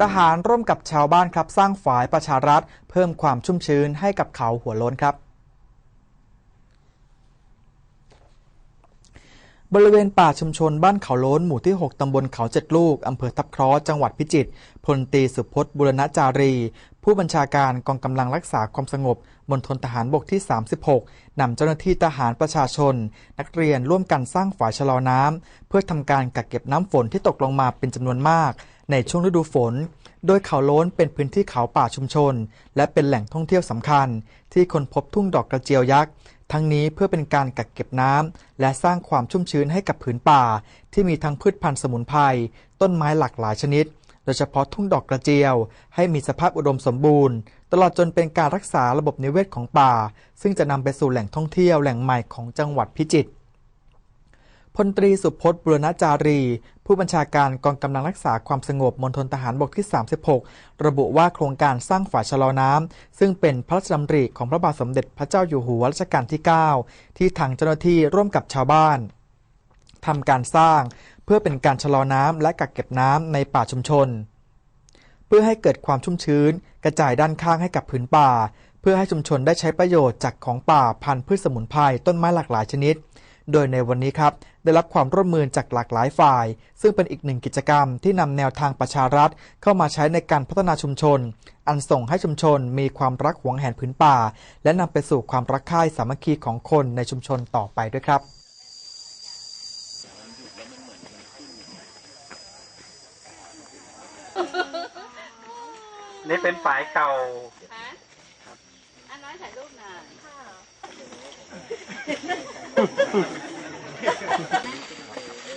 ทหารร่วมกับชาวบ้านครับสร้างฝายประชารัฐ เพิ่มความชุ่มชื้นให้กับเขาหัวโล้นครับ บริเวณป่าชุมชนบ้านเขาโล้นหมู่ที่ 6 ตำบลเขาเจ็ดลูก อำเภอทับคราะห์จังหวัดพิจิตรพลตีสุพจน์บุรณจารี ผู้บัญชาการกองกำลังรักษาความสงบมณฑลทหารบกที่ 36 นำเจ้าหน้าที่ทหารประชาชน นักเรียนร่วมกันสร้างฝายชะลอน้ำเพื่อทำการกักเก็บน้ำฝนที่ตกลงมาเป็นจำนวนมาก ในช่วงฤดูฝน โดยเขาโล้นเป็นพื้นที่เขาป่าชุมชน และเป็นแหล่งท่องเที่ยวสำคัญ ที่คนพบทุ่งดอกกระเจียวยักษ์ ทั้งนี้เพื่อเป็นการกักเก็บน้ำและสร้างความชุ่มชื้นให้กับผืนป่า ที่มีทั้งพืชพันธุ์สมุนไพรต้นไม้หลากหลายชนิด โดยเฉพาะทุ่งดอกกระเจียว ให้มีสภาพอุดมสมบูรณ์ ตลอดจนเป็นการรักษาระบบนิเวศของป่า ซึ่งจะนำไปสู่แหล่งท่องเที่ยวแหล่งใหม่ของจังหวัดพิจิตร พลตรีสุพจน์บุรณจารี ผู้บัญชาการกองกำลังรักษาความสงบมณฑลทหารบกที่ 36 ระบุว่าโครงการสร้างฝายชะลอน้ำ ซึ่งเป็นพระราชดำริของพระบาทสมเด็จพระเจ้าอยู่หัวรัชกาลที่ 9 ที่ทางเจ้าหน้าที่ร่วมกับชาวบ้านทำการสร้าง เพื่อเป็นการชะลอน้ำและกักเก็บน้ำในป่าชุมชน เพื่อให้เกิดความชุ่มชื้น กระจายด้านข้างให้กับผืนป่า เพื่อให้ชุมชนได้ใช้ประโยชน์จากของป่าพันธุ์พืชสมุนไพรต้นไม้หลากหลายชนิด โดยในวันนี้ครับ ได้รับความร่วมมือจากหลากหลายฝ่าย ซึ่งเป็นอีกหนึ่งกิจกรรมที่นำแนวทางประชารัฐ เข้ามาใช้ในการพัฒนาชุมชน อันส่งให้ชุมชนมีความรักหวงแหนผืนป่า และนำไปสู่ความรักใคร่สามัคคีของคนในชุมชนต่อไปด้วยครับนี่เป็นฝายเก่าฮะอันน้อยถ่ายรูปหน่อย Ha, ha, ha.